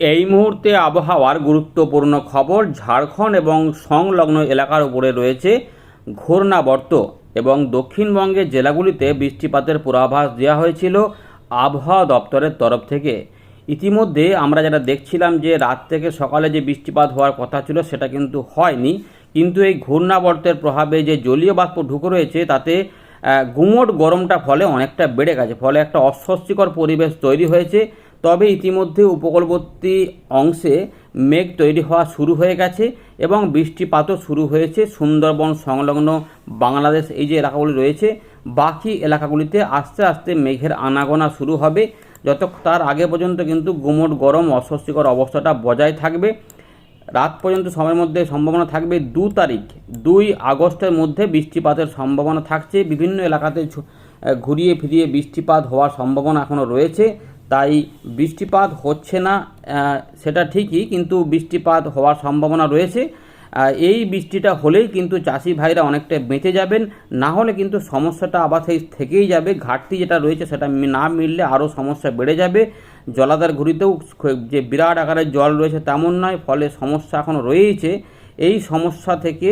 এই মুহূর্তে আবহাওয়ার গুরুত্বপূর্ণ খবর, ঝাড়খণ্ড এবং সংলগ্ন এলাকার উপরে রয়েছে ঘূর্ণাবর্ত এবং দক্ষিণবঙ্গের জেলাগুলিতে বৃষ্টিপাতের পূর্বাভাস দেওয়া হয়েছিল আবহাওয়া দপ্তরের তরফ থেকে। ইতিমধ্যে আমরা যেটা দেখছিলাম যে রাত থেকে সকালে যে বৃষ্টিপাত হওয়ার কথা ছিল সেটা কিন্তু হয়নি। কিন্তু এই ঘূর্ণাবর্তের প্রভাবে যে জলীয় বাষ্প ঢুকে রয়েছে, তাতে গুমোট গরমটা ফলে অনেকটা বেড়ে গেছে। ফলে একটা অস্বস্তিকর পরিবেশ তৈরি হয়েছে। তবে ইতিমধ্যে উপকূলবর্তী অংশে মেঘ তৈরি হওয়া শুরু হয়ে গেছে এবং বৃষ্টিপাতও শুরু হয়েছে। সুন্দরবন সংলগ্ন বাংলাদেশ এই যে এলাকাগুলি রয়েছে, বাকি এলাকাগুলিতে আস্তে আস্তে মেঘের আনাগোনা শুরু হবে। যত তার আগে পর্যন্ত কিন্তু গুমোট গরম অস্বস্তিকর অবস্থাটা বজায় থাকবে। রাত পর্যন্ত সময়ের মধ্যে সম্ভাবনা থাকবে দু তারিখ। দুই আগস্টের মধ্যে বৃষ্টিপাতের সম্ভাবনা থাকছে। বিভিন্ন এলাকাতে ঘুরিয়ে ফিরিয়ে বৃষ্টিপাত হওয়ার সম্ভাবনা এখনও রয়েছে। তাই বৃষ্টিপাত হচ্ছে না সেটা ঠিকই, কিন্তু বৃষ্টিপাত হওয়ার সম্ভাবনা রয়েছে। এই বৃষ্টিটা হলেই কিন্তু চাষি ভাইরা অনেকটা বেঁচে যাবেন, না হলে কিন্তু সমস্যাটা আবার সেই থেকেই যাবে। ঘাটতি যেটা রয়েছে সেটা না মিললে আরও সমস্যা বেড়ে যাবে। জলাধার ঘুরিতেও যে বিরাট আকারের জল রয়েছে তেমন নয়, ফলে সমস্যা এখন রয়েছে এই সমস্যা থেকে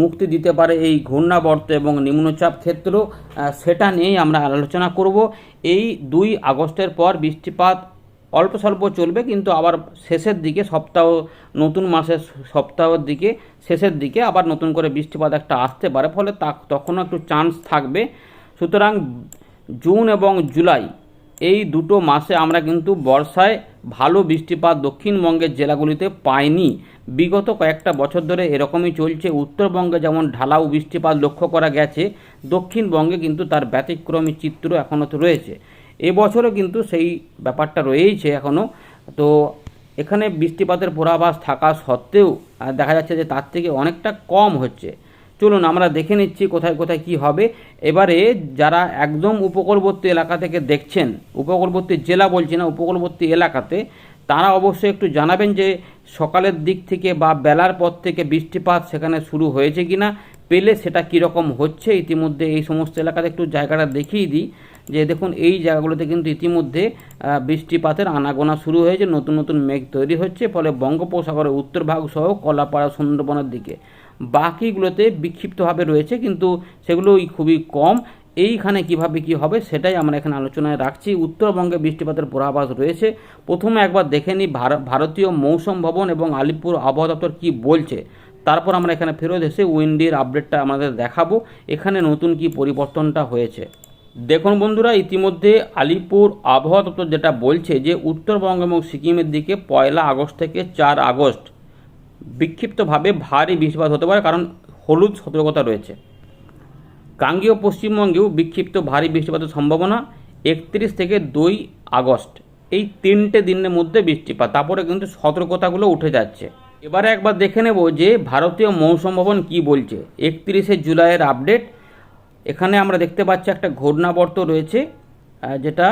মুক্তি দিতে পারে এই ঘূর্ণাবর্ত এবং নিম্নচাপ ক্ষেত্র সেটা নিয়েই আমরা আলোচনা করব। এই দুই আগস্টের পর বৃষ্টিপাত অল্প স্বল্প চলবে, কিন্তু আবার শেষের দিকে, সপ্তাহ, নতুন মাসের সপ্তাহের দিকে, শেষের দিকে আবার নতুন করে বৃষ্টিপাত একটা আসতে পারে, ফলে তা তখনও একটু চান্স থাকবে। সুতরাং জুন এবং জুলাই এই দুটো মাসে আমরা কিন্তু বর্ষায় ভালো বৃষ্টিপাত দক্ষিণবঙ্গের জেলাগুলিতে পাইনি। বিগত কয়েকটা বছর ধরে এরকমই চলছে। উত্তরবঙ্গে যেমন ঢালাও বৃষ্টিপাত লক্ষ্য করা গেছে, দক্ষিণবঙ্গে কিন্তু তার ব্যতিক্রমী চিত্র এখনও তো রয়েছে। এবছরও কিন্তু সেই ব্যাপারটা রয়েইছে এখনও তো এখানে বৃষ্টিপাতের পূর্বাভাস থাকা সত্ত্বেও দেখা যাচ্ছে যে তার থেকে অনেকটা কম হচ্ছে। চলুন আমরা দেখে নিচ্ছি কোথায় কোথায় কি হবে। এবারে যারা একদম উপকূলবর্তী এলাকা থেকে দেখছেন, উপকূলবর্তী জেলা বলছি না, উপকূলবর্তী এলাকাতে, তারা অবশ্যই একটু জানাবেন যে সকালের দিক থেকে বা বেলার পর থেকে বৃষ্টিপাত সেখানে শুরু হয়েছে কিনা, পেলে সেটা কীরকম হচ্ছে, ইতিমধ্যে এই সমস্ত এলাকাতে একটু জায়গাটা দেখিয়ে দিই। যে দেখুন, এই জায়গাগুলোতে কিন্তু ইতিমধ্যে বৃষ্টিপাতের আনাগোনা শুরু হয়েছে, নতুন নতুন মেঘ তৈরি হচ্ছে, ফলে বঙ্গোপসাগরের উত্তর ভাগ সহ কলাপাড়া, সুন্দরবনের দিকে। বাকিগুলোতে বিক্ষিপ্তভাবে রয়েছে, কিন্তু সেগুলো খুবই কম। এইখানে কীভাবে কি হবে সেটাই আমরা এখানে আলোচনায় রাখছি। উত্তরবঙ্গে বৃষ্টিপাতের পূর্বাভাস রয়েছে। প্রথমে একবার দেখে নিই ভার- ভারতীয় মৌসুম ভবন এবং আলিপুর আবহাওয়া দপ্তর কী বলছে। তারপর আমরা এখানে ফেরত এসে উইন্ডির আপডেটটা আমাদের দেখাবো। এখানে নতুন কি পরিবর্তনটা হয়েছে। দেখুন বন্ধুরা, ইতিমধ্যে আলিপুর আবহাওয়া দপ্তর যেটা বলছে যে, উত্তরবঙ্গ এবং সিকিমের দিকে পয়লা আগস্ট থেকে চার আগস্ট বিক্ষিপ্তভাবে ভারী বৃষ্টিপাত হতে পারে, কারণ হলুদ সতর্কতা রয়েছে। গাঙ্গীয় পশ্চিমবঙ্গেও বিক্ষিপ্ত ভারী বৃষ্টিপাতের সম্ভাবনা একত্রিশ থেকে দুই আগস্ট, এই তিনটে দিনের মধ্যে বৃষ্টিপাত। তারপরে কিন্তু সতর্কতাগুলো উঠে যাচ্ছে। এবারে একবার দেখে নেব যে ভারতীয় মৌসুম ভবন কী বলছে। একত্রিশে জুলাইয়ের আপডেট। এখানে আমরা দেখতে পাচ্ছি একটা ঘূর্ণাবর্ত রয়েছে যেটা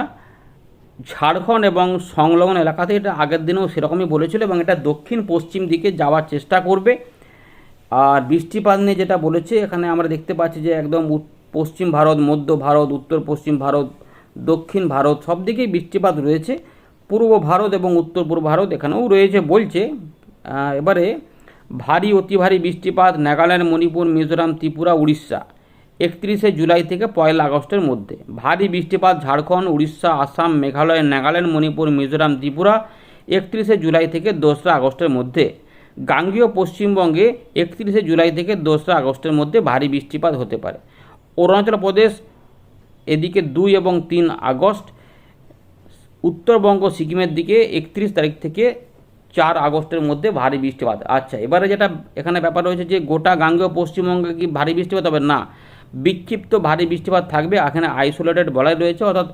ঝাড়খণ্ড এবং সংলগ্ন এলাকাতে এটা আগের দিনেও সেরকমই বলেছিল এবং এটা দক্ষিণ পশ্চিম দিকে যাওয়ার চেষ্টা করবে। আর বৃষ্টিপাত নিয়ে যেটা বলেছে, এখানে আমরা দেখতে পাচ্ছি যে একদম পশ্চিম ভারত, মধ্য ভারত, উত্তর পশ্চিম ভারত, দক্ষিণ ভারত সব দিকেই বৃষ্টিপাত রয়েছে। পূর্ব ভারত এবং উত্তর পূর্ব ভারত এখানেও রয়েছে বলছে। এবারে ভারী, অতি ভারী বৃষ্টিপাত নাগাল্যান্ড, মণিপুর, মিজোরাম, ত্রিপুরা, উড়িষ্যা। একত্রিশে জুলাই থেকে পয়লা আগস্টের মধ্যে। ভারী বৃষ্টিপাত ঝাড়খণ্ড, উড়িষ্যা, আসাম, মেঘালয়, নাগাল্যান্ড, মণিপুর, মিজোরাম, ত্রিপুরা একত্রিশে জুলাই থেকে দোসরা আগস্টের মধ্যে। গাঙ্গীয় পশ্চিমবঙ্গে একত্রিশে জুলাই থেকে দোসরা আগস্টের মধ্যে ভারী বৃষ্টিপাত হতে পারে। অরুণাচল প্রদেশ এদিকে দুই এবং তিন আগস্ট। উত্তরবঙ্গ, সিকিমের দিকে একত্রিশ তারিখ থেকে চার আগস্টের মধ্যে ভারী বৃষ্টিপাত। আচ্ছা এবারে যেটা এখানে ব্যাপার রয়েছে যে গোটা গাঙ্গেয় পশ্চিমবঙ্গে কি ভারী বৃষ্টিপাত হবে? না। বিক্ষিপ্ত ভারী বৃষ্টিপাত থাকবে, এখানে আইসোলেটেড বলাই রয়েছে, অর্থাৎ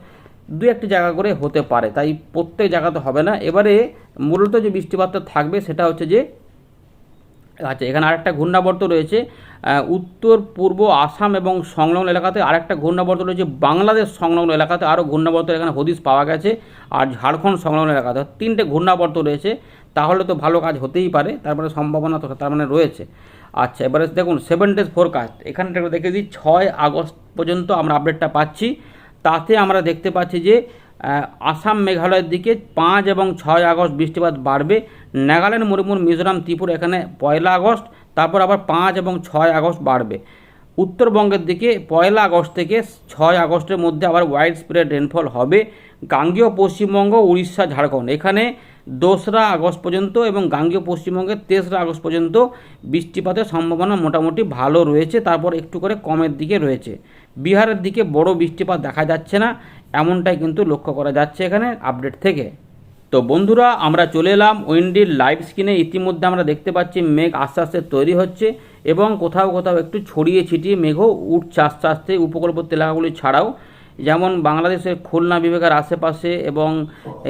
দু একটি জায়গা করে হতে পারে, তাই প্রত্যেক জায়গাতে হবে না। এবারে মূলত যে বৃষ্টিপাতটা থাকবে, সেটা হচ্ছে যে আচ্ছা এখানে আরেকটা ঘূর্ণাবর্ত রয়েছে উত্তর, পূর্ব আসাম এবং সংলগ্ন এলাকাতে আরেকটা ঘূর্ণাবর্ত রয়েছে, বাংলাদেশ সংলগ্ন এলাকাতে আরও ঘূর্ণাবর্ত এখানে হদিশ পাওয়া গেছে, আর ঝাড়খণ্ড সংলগ্ন এলাকাতে তিনটে ঘূর্ণাবর্ত রয়েছে তাহলে তো ভালো কাজ হতেই পারে তারপরে সম্ভাবনা তো, তার মানে রয়েছে। আচ্ছা এবারে দেখুন সেভেন ডেজ ফোরকাস্ট এখানটা একটু দেখে দিই, ছয় আগস্ট পর্যন্ত আমরা আপডেটটা পাচ্ছি। তাতে আমরা দেখতে পাচ্ছি যে আসাম মেঘালয়ের দিকে পাঁচ এবং ছয় আগস্ট বৃষ্টিপাত বাড়বে। নাগাল্যান্ড, মণিপুর, মিজোরাম, ত্রিপুরা এখানে পয়লা আগস্ট, তারপর আবার পাঁচ এবং ছয় আগস্ট বাড়বে। উত্তরবঙ্গের দিকে পয়লা আগস্ট থেকে ছয় আগস্টের মধ্যে আবার ওয়াইড স্প্রেড রেনফল হবে। গাঙ্গেয় পশ্চিমবঙ্গ, উড়িষ্যা, ঝাড়খণ্ড। এখানে দোসরা আগস্ট পর্যন্ত এবং গাঙ্গেয় পশ্চিমবঙ্গের তেসরা আগস্ট পর্যন্ত বৃষ্টিপাতের সম্ভাবনা মোটামুটি ভালো রয়েছে, তারপর একটু করে কমের দিকে রয়েছে। বিহারের দিকে বড় বৃষ্টিপাত দেখা যাচ্ছে না, এমনটাই কিন্তু লক্ষ্য করা যাচ্ছে এখানে আপডেট থেকে। তো বন্ধুরা, আমরা চলে এলাম উইন্ডির লাইভ স্ক্রিনে ইতিমধ্যে আমরা দেখতে পাচ্ছি মেঘ আস্তে আস্তে তৈরি হচ্ছে। এবং কোথাও কোথাও একটু ছড়িয়ে ছিটিয়ে মেঘও উঠছে আস্তে আস্তে উপকূলবর্তী এলাকাগুলি ছাড়াও, যেমন বাংলাদেশের খুলনা বিভাগের আশেপাশে এবং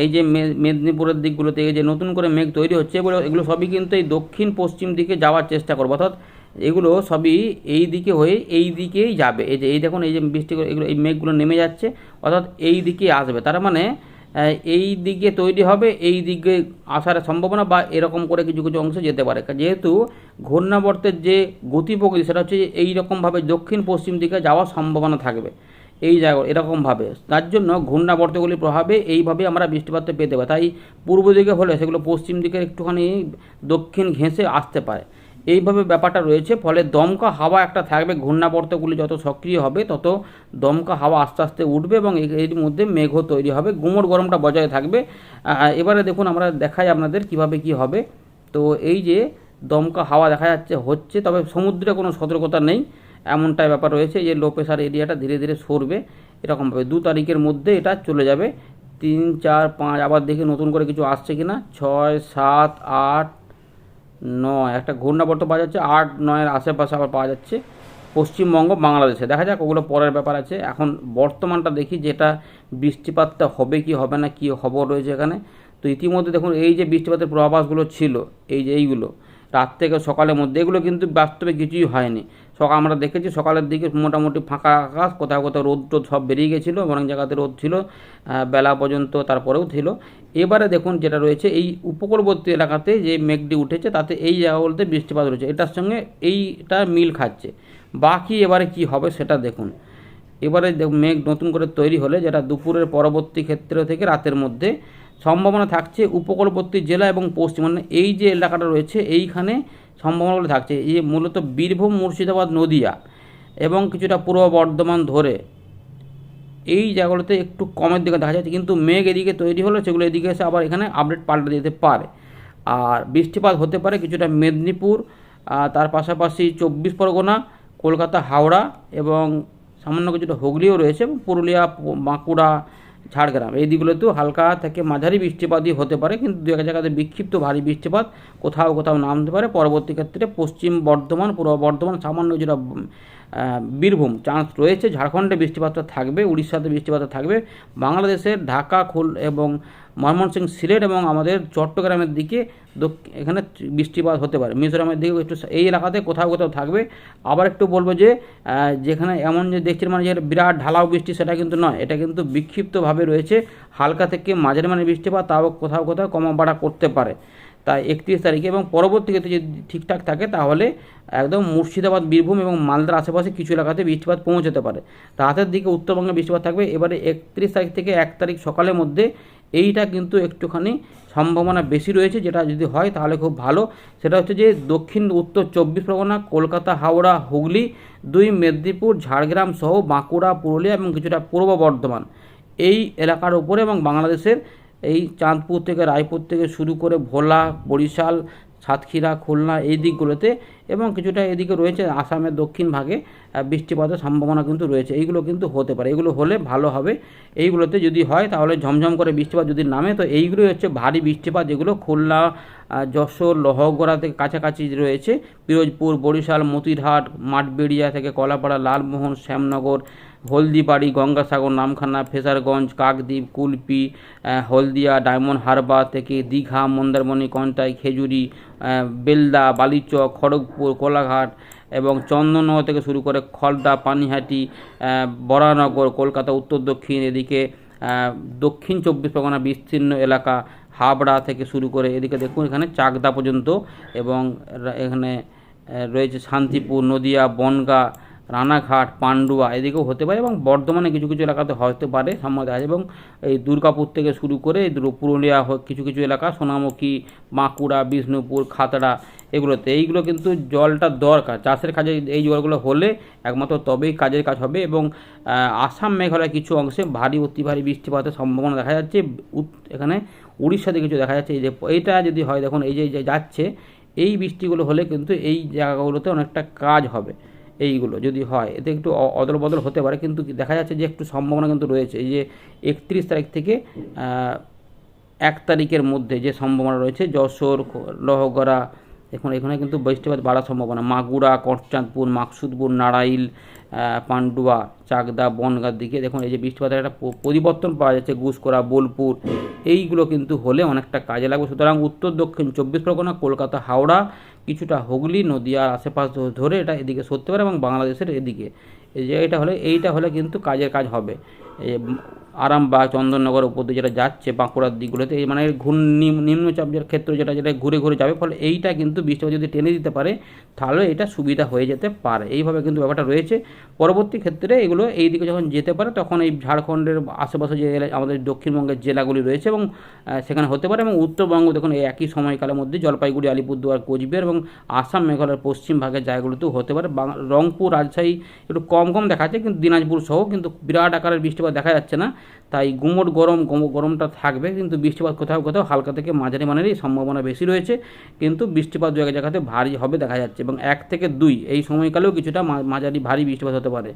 এই যে মেদিনীপুরের দিকগুলোতে যে নতুন করে মেঘ তৈরি হচ্ছে, এগুলো এগুলো সবই কিন্তু এই দক্ষিণ পশ্চিম দিকে যাওয়ার চেষ্টা করব। অর্থাৎ এগুলো সবই এই দিকে হয়ে এই দিকেই যাবে। এই যে, এই দেখুন এই যে বৃষ্টি এগুলো, এই মেঘগুলো নেমে যাচ্ছে, অর্থাৎ এই দিকেই আসবে। তার মানে এই দিকে তৈরি হবে, এই দিকে আসার সম্ভাবনা বা এরকম করে কিছু কিছু অংশ যেতে পারে। যেহেতু ঘূর্ণাবর্তের যে গতি প্রকৃতি, সেটা হচ্ছে এই রকমভাবে দক্ষিণ পশ্চিম দিকে যাওয়ার সম্ভাবনা থাকবে এই জায়গা, এরকমভাবে। তার জন্য ঘূর্ণাবর্তগুলির প্রভাবে এইভাবে আমরা বৃষ্টিপাতটা পেতে পারি। তাই পূর্ব দিকে হলে সেগুলো পশ্চিম দিকে একটুখানি দক্ষিণ ঘেঁষে আসতে পারে। এইভাবে ব্যাপারটা রয়েছে, ফলে দমকা হাওয়া একটা থাকবে, ঘূর্ণাবর্তগুলি যত সক্রিয় হবে তত দমকা হাওয়া আস্তে আস্তে উঠবে এবং এর মধ্যে মেঘও তৈরি হবে, গুমোট গরমটা বজায় থাকবে। এবারে দেখুন আমরা দেখাই আপনাদের কীভাবে কি হবে। তো এই যে দমকা হাওয়া দেখা যাচ্ছে, হচ্ছে, তবে সমুদ্রে কোনো সতর্কতা নেই, এমনটাই ব্যাপার রয়েছে যে লো প্রেশার এরিয়াটা ধীরে ধীরে সরবে, এরকমভাবে। দু তারিখের মধ্যে এটা চলে যাবে। তিন, চার, পাঁচ, আবার দেখি নতুন করে কিছু আসছে কি না ছয়, সাত, আট নয়, একটা ঘূর্ণাবর্ত পাওয়া যাচ্ছে, আট, নয়ের আশেপাশে আবার পাওয়া যাচ্ছে পশ্চিমবঙ্গ, বাংলাদেশে। দেখা যাক ওগুলো পরের ব্যাপার আছে। এখন বর্তমানটা দেখি যেটা বৃষ্টিপাতটা হবে কি হবে না, কি খবর রয়েছে এখানে। তো ইতিমধ্যে দেখুন, এই যে বৃষ্টিপাতের পূর্বাভাসগুলো ছিল, এই যে এইগুলো, রাত থেকে সকালের মধ্যে, এগুলো কিন্তু বাস্তবে কিছুই হয়নি। সকাল আমরা দেখেছি সকালের দিকে মোটামুটি ফাঁকা আকাশ, কোথাও কোথাও রোদ টোদ সব বেরিয়ে গেছিল, অনেক জায়গাতে রোদ ছিল বেলা পর্যন্ত তারপরেও ছিল। এবারে দেখুন যেটা রয়েছে, এই উপকূলবর্তী এলাকাতে যে মেঘটি উঠেছে, তাতে এই জায়গাগুলোতে বৃষ্টিপাত রয়েছে এটার সঙ্গে এইটা মিল খাচ্ছে। বাকি এবারে কি হবে সেটা দেখুন। এবারে মেঘ নতুন করে তৈরি হলে যেটা দুপুরের পরবর্তী ক্ষেত্র থেকে রাতের মধ্যে সম্ভাবনা থাকছে উপকূলবর্তী জেলা এবং পশ্চিম। মানে এই যে এলাকাটা রয়েছে, এইখানে সম্ভাবনাগুলো থাকছে। এই মূলত বীরভূম, মুর্শিদাবাদ, নদিয়া এবং কিছুটা পূর্ব বর্ধমান ধরে এই জায়গাগুলোতে একটু কমের দিকে দেখা যাচ্ছে। কিন্তু মেঘ এদিকে তৈরি হলে সেগুলো এদিকে এসে আবার এখানে আপডেট পাল্টে দিতে পারে। আর বৃষ্টিপাত হতে পারে কিছুটা মেদিনীপুর তার পাশাপাশি চব্বিশ পরগনা, কলকাতা, হাওড়া এবং সামান্য কিছুটা হুগলিও রয়েছে পুরুলিয়া, বাঁকুড়া ঝাড়গ্রাম। এই দিকগুলোতেও হালকা থেকে মাঝারি বৃষ্টিপাতই হতে পারে, কিন্তু দু এক জায়গাতে বিক্ষিপ্ত ভারী বৃষ্টিপাত কোথাও কোথাও নামতে পারে। পরবর্তী ক্ষেত্রে পশ্চিম বর্ধমান, পূর্ব বর্ধমান, সামান্য যেটা বীরভূম চান্স রয়েছে। ঝাড়খণ্ডে বৃষ্টিপাতটা থাকবে, উড়িষ্যাতে বৃষ্টিপাতটা থাকবে। বাংলাদেশের ঢাকা খোল এবং ময়মনসিংহ সিলেট এবং আমাদের চট্টগ্রামের দিকে এখানে বৃষ্টিপাত হতে পারে। মিজোরামের দিকে একটু এই এলাকাতে কোথাও কোথাও থাকবে। আবার একটু বলব যে যেখানে এমন যে দেখছেন মানে যে বিরাট ঢালাও বৃষ্টি, সেটা কিন্তু নয়। এটা কিন্তু বিক্ষিপ্তভাবে রয়েছে। হালকা থেকে মাঝের মানে বৃষ্টিপাত তাও কোথাও কোথাও কমা বাড়া করতে পারে। তাই একত্রিশ তারিখে এবং পরবর্তী ক্ষেত্রে যদি ঠিকঠাক থাকে, তাহলে একদম মুর্শিদাবাদ, বীরভূম এবং মালদার আশেপাশে কিছু এলাকাতে বৃষ্টিপাত পৌঁছতে পারে। রাতের দিকে উত্তরবঙ্গে বৃষ্টিপাত থাকবে। এবারে একত্রিশ তারিখ থেকে এক তারিখ সকালের মধ্যে এইটা কিন্তু একটুখানি সম্ভাবনা বেশি রয়েছে, যেটা যদি হয় তাহলে খুব ভালো। সেটা হচ্ছে যে দক্ষিণ উত্তর চব্বিশ পরগনা, কলকাতা, হাওড়া, হুগলি, দুই মেদিনীপুর, ঝাড়গ্রাম সহ বাঁকুড়া, পুরুলিয়া এবং কিছুটা পূর্ব বর্ধমান। এই এলাকার উপরে এবং বাংলাদেশের এই চাঁদপুর থেকে রায়পুর থেকে শুরু করে ভোলা, বরিশাল, সাতক্ষীরা, খুলনা এই দিকগুলোতে এবং কিছুটা এদিকে রয়েছে আসামের দক্ষিণ ভাগে বৃষ্টিপাতের সম্ভাবনা কিন্তু রয়েছে। এইগুলো কিন্তু হতে পারে। এগুলো হলে ভালো হবে। এইগুলোতে যদি হয়, তাহলে ঝমঝম করে বৃষ্টিপাত যদি নামে, তো এইগুলোই হচ্ছে ভারী বৃষ্টিপাত, যেগুলো খুলনা যশোর, লহগড়া থেকে কাছাকাছি রয়েছে। পিরোজপুর, বরিশাল, মতিরহাট, মাঠবেড়িয়া থেকে কলাপাড়া, লালমোহন, শ্যামনগর, হলদিবাড়ি, গঙ্গাসাগর, নামখানা, ফেসারগঞ্জ, কাকদ্বীপ, কুলপি হলদিয়া, ডায়মন্ড হারবার থেকে দীঘা, মন্দারমণি, কন্টাই, খেজুরি বেলদা, বালিচক, খড়গপুর কোলাঘাট এবং চন্দননগর থেকে শুরু করে খলদা, পানিহাটি বরানগর, কলকাতা, উত্তর, দক্ষিণ, এদিকে দক্ষিণ চব্বিশ পরগনা বিস্তীর্ণ এলাকা, হাবড়া থেকে শুরু করে এদিকে দেখুন এখানে চাকদা পর্যন্ত এবং এখানে রয়েছে শান্তিপুর, নদিয়া, বনগা রানাঘাট, পান্ডুয়া এদিকেও হতে পারে এবং বর্ধমানে কিছু কিছু এলাকাতে হতে পারে সম্ভবত আছে এবং এই দুর্গাপুর থেকে শুরু করে পুরুলিয়া কিছু কিছু এলাকা সোনামুখী, বাঁকুড়া, বিষ্ণুপুর, খাতড়া এগুলোতে। এইগুলো কিন্তু জলটা দরকার, চাষের কাজে এই জলগুলো হলে একমাত্র তবেই কাজের কাজ হবে এবং আসাম মেঘালয় কিছু অংশে ভারী, অতি ভারী বৃষ্টিপাতের সম্ভাবনা দেখা যাচ্ছে। এখানে উড়িষ্যাতে কিছু দেখা যাচ্ছে। এই যে এইটা যদি হয় দেখুন এই যে যাচ্ছে, এই বৃষ্টিগুলো হলে কিন্তু এই জায়গাগুলোতে অনেকটা কাজ হবে। এইগুলো যদি হয়, এতে একটু অদল বদল হতে পারে, কিন্তু দেখা যাচ্ছে যে একটু সম্ভাবনা কিন্তু রয়েছে। যে একত্রিশ তারিখ থেকে এক তারিখের মধ্যে যে সম্ভাবনা রয়েছে, যশোর লোহগড়া দেখুন, এখানে কিন্তু বৃষ্টিপাত বাড়ার সম্ভাবনা। মাগুরা কটচাঁদপুর মাকসুদপুর, নারাইল পান্ডুয়া, চাকদা বনগাঁর দিকে দেখুন, এই যে বৃষ্টিপাতের একটা পরিবর্তন পাওয়া যাচ্ছে গুসকরা বোলপুর, এইগুলো কিন্তু হলে অনেকটা কাজে লাগবে। সুতরাং উত্তর, দক্ষিণ চব্বিশ পরগনা, কলকাতা, হাওড়া, কিছুটা হুগলি, নদিয়ার আশেপাশ ধরে এটা এদিকে সরতে পারে এবং বাংলাদেশের এদিকে। এই যে এটা হলে, এইটা হলে কিন্তু কাজের কাজ হবে। আরামবাগ, চন্দননগর যেটা যাচ্ছে বাঁকুড়ার দিকগুলোতে মানে ঘূর্ণ নিম- নিম্নচাপ যেটা ক্ষেত্র যেটা যেটা ঘুরে ঘুরে যাবে, ফলে এইটা কিন্তু বৃষ্টিপাত যদি টেনে দিতে পারে, তাহলে এটা সুবিধা হয়ে যেতে পারে। এইভাবে কিন্তু ব্যাপারটা রয়েছে। পরবর্তী ক্ষেত্রে এগুলো এই দিকে যখন যেতে পারে, তখন এই ঝাড়খণ্ডের আশেপাশে যে আমাদের দক্ষিণবঙ্গের জেলাগুলি রয়েছে এবং সেখানে হতে পারে এবং উত্তরবঙ্গ, দেখুন, এই একই সময়কালের মধ্যে জলপাইগুড়ি, আলিপুরদুয়ার, কোচবিহার এবং আসাম, মেঘালয়ের পশ্চিম ভাগের জায়গাগুলোতেও হতে পারে। রংপুর, রাজশাহী একটু কম কম দেখা যাচ্ছে কিন্তু দিনাজপুর সহ কিন্তু বিরাট আকারের বৃষ্টিপাত দেখা যাচ্ছে না। তাই গুমোট গরম গরমটা থাকবে, কিন্তু বৃষ্টিপাত কোথাও কোথাও হালকা থেকে মাঝারি মানেরই সম্ভাবনা বেশি রয়েছে, কিন্তু বৃষ্টিপাত এক জায়গাতে ভারী হবে দেখা যাচ্ছে এবং এক থেকে দুই এই সময়কালেও কিছুটা মাঝারি ভারী বৃষ্টিপাত হতে পারে।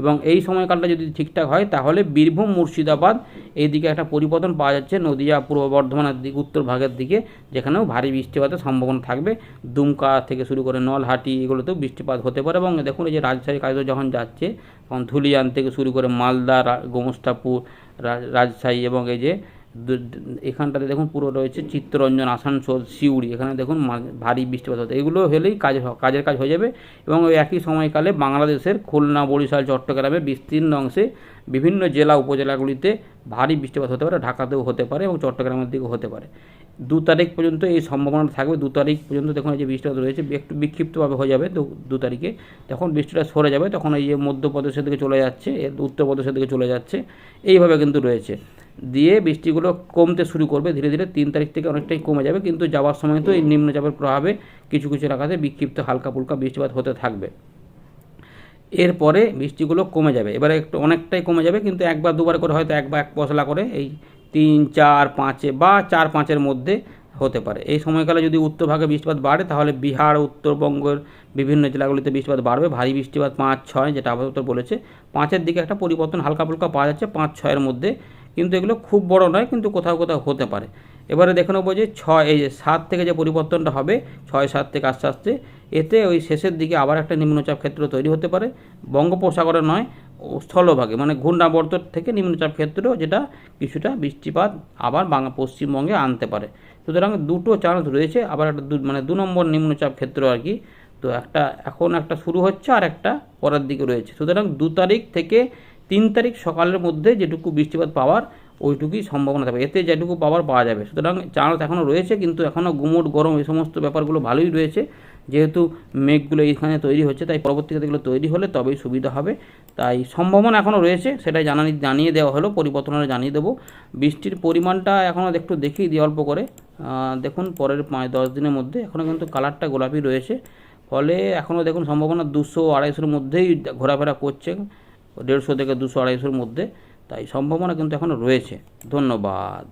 এবং এই সময়কালটা যদি ঠিকঠাক হয়, তাহলে বীরভূম, মুর্শিদাবাদ এই দিকে একটা পরিবর্তন পাওয়া যাচ্ছে, নদীয়া, পূর্ব বর্ধমানের দিক, উত্তর ভাগের দিকে, যেখানেও ভারী বৃষ্টিপাতের সম্ভাবনা থাকবে। দুমকা থেকে শুরু করে নলহাটি এগুলোতেও বৃষ্টিপাত হতে পারে এবং দেখুন এই যে রাজশাহী কাজ যখন যাচ্ছে, তখন ধুলিয়ান থেকে শুরু করে মালদা গোমস্তাপুর রাজশাহী এবং এই যে এখানটাতে দেখুন পুরো রয়েছে চিত্তরঞ্জন, আসানসোল, সিউড়ি। এখানে দেখুন ভারী বৃষ্টিপাত হতো এগুলো হলেই কাজ কাজের কাজ হয়ে যাবে এবং ওই একই সময়কালে বাংলাদেশের খুলনা, বরিশাল চট্টগ্রামে বিস্তীর্ণ অংশে বিভিন্ন জেলা, উপজেলাগুলিতে ভারী বৃষ্টিপাত হতে পারে, ঢাকাতেও হতে পারে এবং চট্টগ্রামের দিকেও হতে পারে। দু তারিখ পর্যন্ত এই সম্ভাবনা থাকবে। দু তারিখ পর্যন্ত দেখুন এই যে বৃষ্টিপাত রয়েছে একটু বিক্ষিপ্তভাবে হয়ে যাবে দু তারিখে। যখন বৃষ্টিটা সরে যাবে তখন এই যে মধ্যপ্রদেশের দিকে চলে যাচ্ছে উত্তরপ্রদেশের দিকে চলে যাচ্ছে, এইভাবে কিন্তু রয়েছে। দিয়ে বৃষ্টিগুলো কমতে শুরু করবে ধীরে ধীরে, তিন তারিখ থেকে অনেকটাই কমে যাবে, কিন্তু যাওয়ার সময় তো এই নিম্নচাপের প্রভাবে কিছু কিছু এলাকাতে বিক্ষিপ্ত হালকা ফুলকা বৃষ্টিপাত হতে থাকবে। এরপরে বৃষ্টিগুলো কমে যাবে। এবারে একটু অনেকটাই কমে যাবে, কিন্তু একবার দুবার করে হয়তো একবার এক পশলা করে এই তিন, চার, পাঁচে বা চার, পাঁচের মধ্যে হতে পারে। এই সময়কালে যদি উত্তর ভাগে বৃষ্টিপাত বাড়ে, তাহলে বিহার, উত্তরবঙ্গের বিভিন্ন জেলাগুলিতে বৃষ্টিপাত বাড়বে। ভারী বৃষ্টিপাত পাঁচ, ছয়, যেটা আবহাওয়া বলেছে। পাঁচের দিকে একটা পরিবর্তন হালকা ফুলকা পাওয়া যাচ্ছে পাঁচ, ছয়ের মধ্যে। কিন্তু এগুলো খুব বড় নয়, কিন্তু কোথাও কোথাও হতে পারে। এবারে দেখে নেব যে ছয়, এই যে সাত থেকে যে পরিবর্তনটা হবে, ছয়, সাত থেকে আস্তে আস্তে, এতে ওই শেষের দিকে আবার একটা নিম্নচাপ ক্ষেত্র তৈরি হতে পারে। বঙ্গোপসাগরে নয় স্থলভাগে মানে ঘূর্ণাবর্ত থেকে নিম্নচাপ ক্ষেত্র যেটা কিছুটা বৃষ্টিপাত আবার বাংলা পশ্চিমবঙ্গে আনতে পারে। সুতরাং দুটো চান্স রয়েছে, আবার একটা মানে দু নম্বর নিম্নচাপ ক্ষেত্র আর কি। তো একটা, এখন একটা শুরু হচ্ছে আর একটা পরের দিকে রয়েছে। সুতরাং দু তারিখ থেকে তিন তারিখ সকালের মধ্যে যেটুকু বৃষ্টিপাত পাওয়ার, ওইটুকুই সম্ভাবনা থাকবে। এতে যেটুকু পাওয়ার পাওয়া যাবে। সুতরাং চান্স এখনও রয়েছে, কিন্তু এখনও গুমোট গরম এই সমস্ত ব্যাপারগুলো ভালোই রয়েছে। যেহেতু মেঘগুলো এইখানে তৈরি হচ্ছে, তাই পরবর্তীতে এগুলো তৈরি হলে তবেই সুবিধা হবে। তাই সম্ভাবনা এখনও রয়েছে, সেটাই জানানি, জানিয়ে দেওয়া হলো পরিবর্তন হলে জানিয়ে দেবো। বৃষ্টির পরিমাণটা এখনও একটু দেখিয়ে দিই অল্প করে। দেখুন, পরের পাঁচ, দশ দিনের মধ্যে এখনও কিন্তু কালারটা গোলাপি রয়েছে। ফলে এখনও দেখুন সম্ভাবনা দুশো আড়াইশোর মধ্যেই ঘোরাফেরা করছে, দেড়শো থেকে দুশো আড়াইশোর মধ্যে। তাই সম্ভাবনা কিন্তু এখনও রয়েছে। ধন্যবাদ।